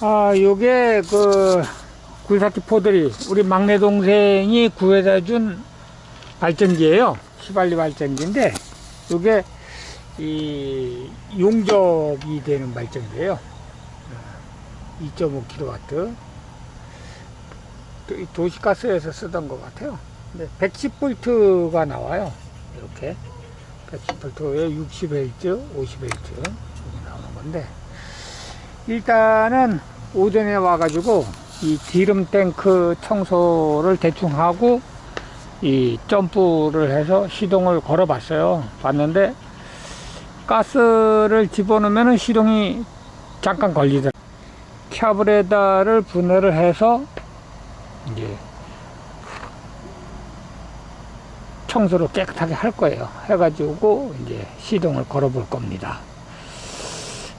아, 요게 그 굴삭기 포들이 우리 막내 동생이 구해다 준 발전기예요. 휘발유 발전기인데 요게 이 용접이 되는 발전기예요. 2.5kW. 도시가스에서 쓰던 것 같아요. 근데 110V가 나와요. 이렇게 110V에 60Hz, 50Hz 이렇게 나오는 건데 일단은 오전에 와가지고 이 기름 탱크 청소를 대충 하고 이 점프를 해서 시동을 걸어 봤어요. 봤는데 가스를 집어넣으면 시동이 잠깐 걸리더라고요. 캬브레다를 분해를 해서 이제 청소를 깨끗하게 할 거예요. 해가지고 이제 시동을 걸어 볼 겁니다.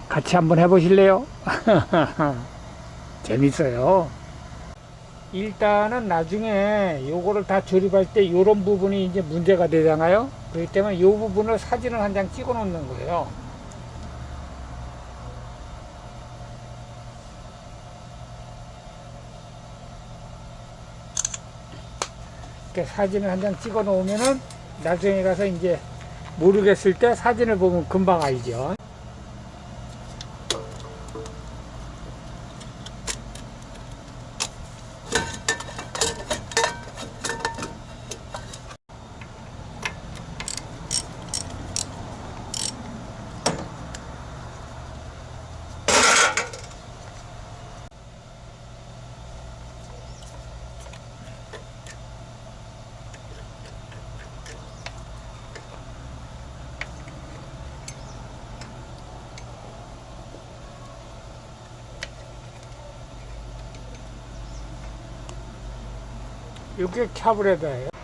같이 한번 해보실래요? 재밌어요. 일단은 나중에 요거를 다 조립할 때 요런 부분이 이제 문제가 되잖아요. 그렇기 때문에 요 부분을 사진을 한 장 찍어 놓는 거예요. 이렇게 사진을 한 장 찍어 놓으면은 나중에 가서 이제 모르겠을 때 사진을 보면 금방 알죠. 이게 캬브레다예요.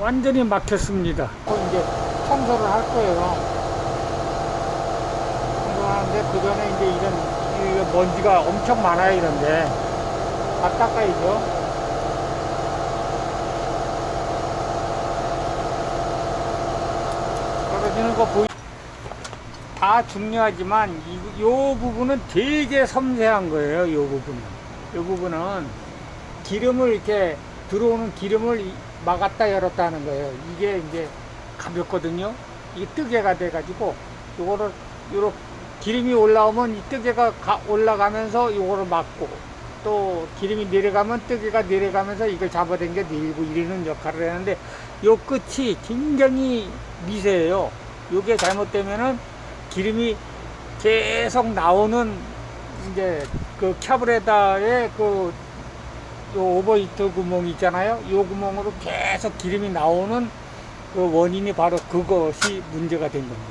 완전히 막혔습니다. 또 이제 청소를 할 거예요. 청소하는데 그 전에 이제 이런 이 먼지가 엄청 많아요 이런데 다 닦아야죠. 떨어지는 거 보이. 다 중요하지만 이, 요 부분은 되게 섬세한 거예요. 요 부분은. 요 부분은 기름을 이렇게 들어오는 기름을 이- 막았다 열었다 하는 거예요. 이게 이제 가볍거든요. 이게 뜨개가 돼가지고 요거를 요렇게 기름이 올라오면 이 뜨개가 가- 올라가면서 요거를 막고 또 기름이 내려가면 뜨개가 내려가면서 이걸 잡아당겨 내리고 이러는 역할을 하는데 요 끝이 굉장히 미세해요. 요게 잘못되면은 기름이 계속 나오는 이제 그 캬브레다의 그 요 오버히터 구멍 있잖아요. 요 구멍으로 계속 기름이 나오는 그 원인이 바로 그것이 문제가 된 겁니다.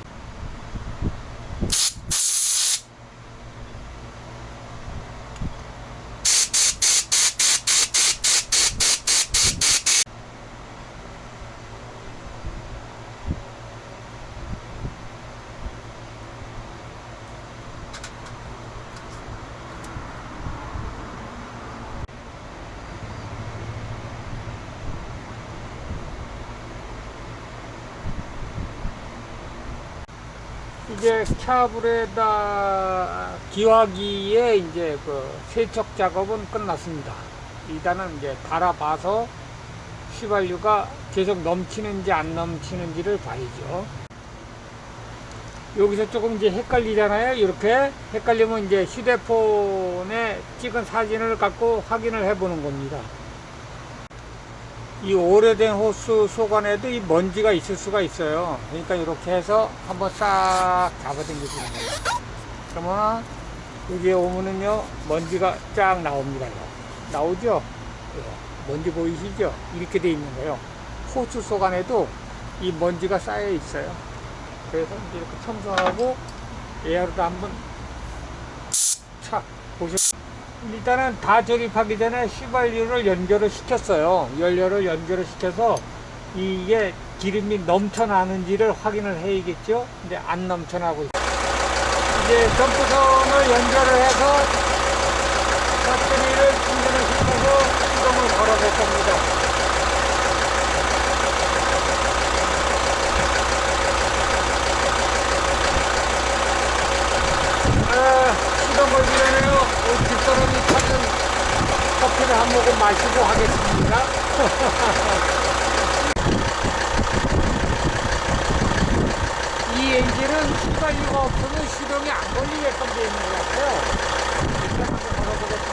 이제 캬브레다 기화기의 이제 그 세척 작업은 끝났습니다. 일단은 이제 갈아봐서 휘발유가 계속 넘치는지 안 넘치는지를 봐야죠. 여기서 조금 이제 헷갈리잖아요. 이렇게 헷갈리면 이제 휴대폰에 찍은 사진을 갖고 확인을 해보는 겁니다. 이 오래된 호수 속 안에도 이 먼지가 있을 수가 있어요. 그러니까 이렇게 해서 한번 싹 잡아당겨주는 거예요. 그러면 여기에 오면은요, 먼지가 쫙 나옵니다. 나오죠? 이거. 먼지 보이시죠? 이렇게 돼 있는 거예요. 호수 속 안에도 이 먼지가 쌓여 있어요. 그래서 이렇게 청소하고 에어로도 한번 착 보셨 일단은 다 조립하기 전에 휘발유를 연결을 시켰어요. 연료를 연결을 시켜서 이게 기름이 넘쳐나는지를 확인을 해야겠죠. 근데 안 넘쳐나고 있어요. 이제 점프선을 연결을 해서 배터리를 충전을 시켜서 시동을 걸어볼 겁니다. 아, 시동 걸기 전에요. 우리 집사람이 찾은 커피를 한 모금 마시고 하겠습니다. 이 엔진은 휘발유가 없으면 시동이 안 걸리게끔 되어 있는 것 같아요. 일단 한번 걸어보겠습니다.